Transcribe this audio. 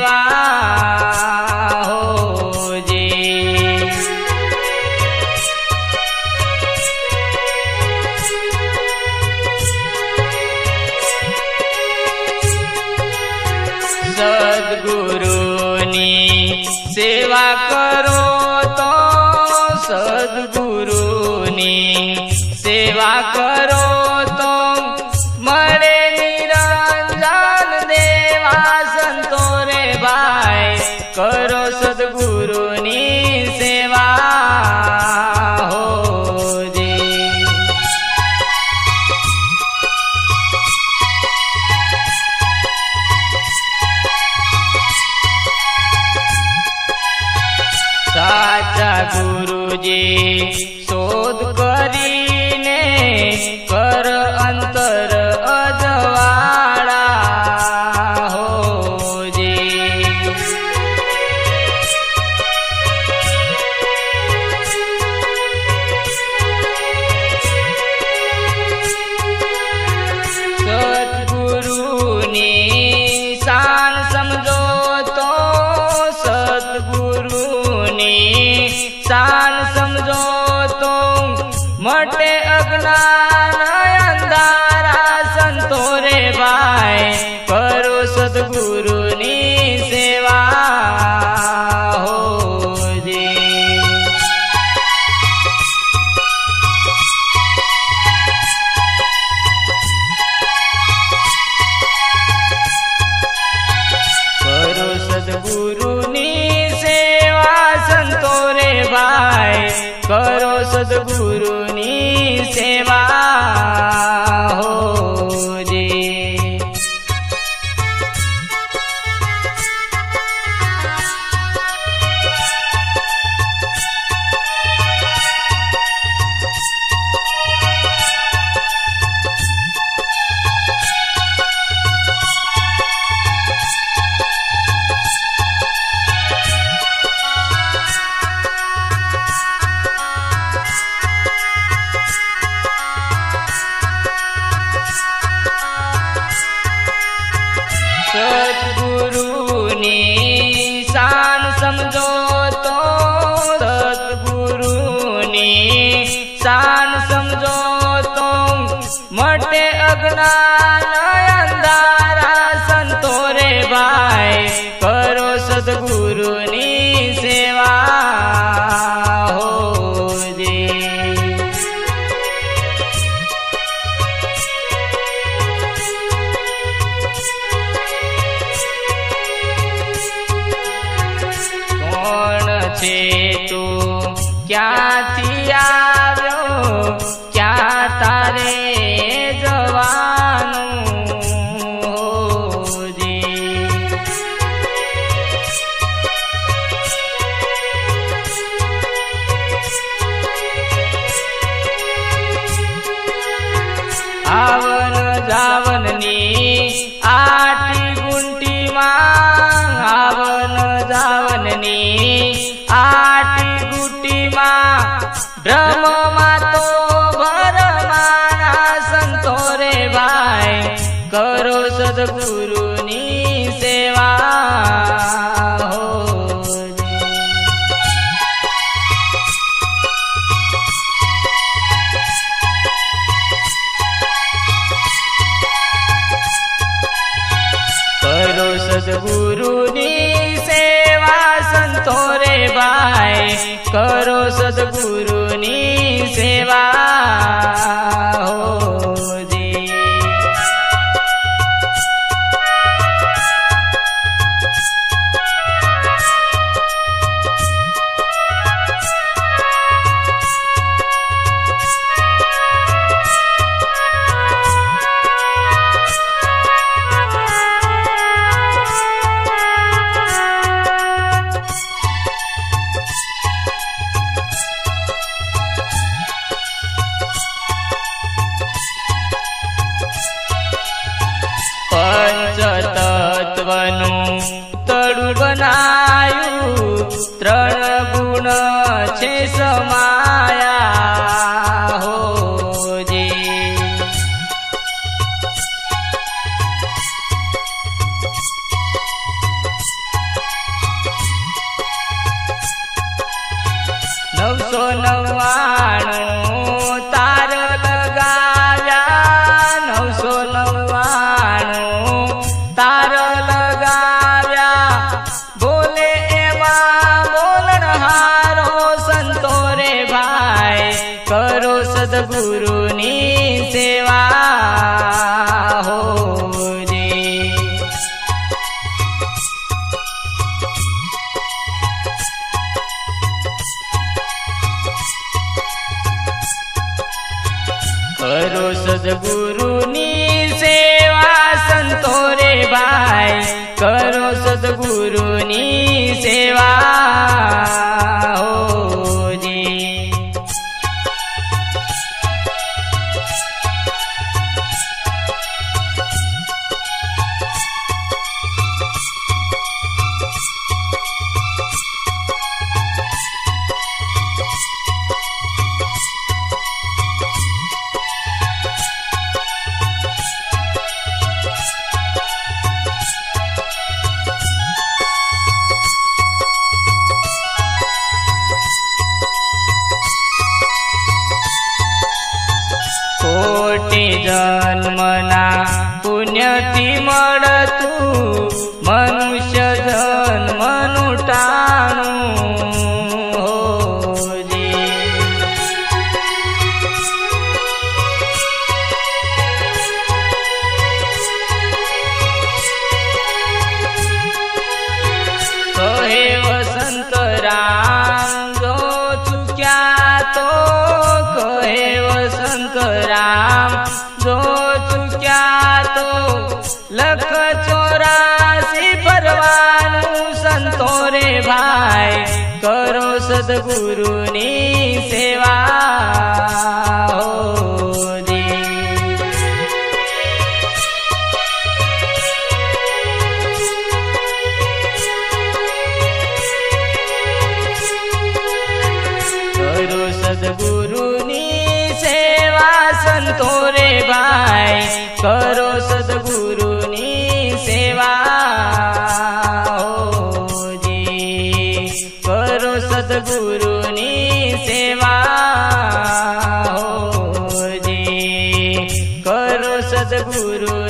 સેવા હોજી સદગુરુની સેવા કરો તો સદગુરુની સેવા કરો गुरुनी सेवा हो जे। साचा गुरुजी वाचजी મટે અજ્ઞાન અંધારા સંતો રે ભાઈ, કરો સદગુરુની સેવા હોજી કરો સદગુરુની સેવા કરો સદગુરુની સેવા અજ્ઞાન અંધારા સંતો રે ભાઈ કરો સદગુરુની સેવા હો કોણ છે તું? ક્યાંથી બ્રહ્મમાં તો ભરમાના સંતો રે ભાઈ. કરો સેવા કરો સદગુરુની સંતો રે ભાઈ કરો સદગુરુની સેવા. રસોડું બનાયું ત્રણ ગુણ છે સમાયા હોજે નવસો નવ્વાણું કરો સદગુરુની સેવા હો રે કરો સદગુરુની સેવા સંતો રે ભાઈ કરો જન્મના પુણ્યથી મળતું મનુષ્ય જન્મનું ટાણું. કહે વસંત રામ જો ચૂક્યા તો લખ ચોરાસી ભરવાનું સંતો રે ભાઈ. કરો સદગુરુની સેવા. સદગુરુની સેવા સંતો રે ભાઈ. કરો સદગુરુની পুরুষ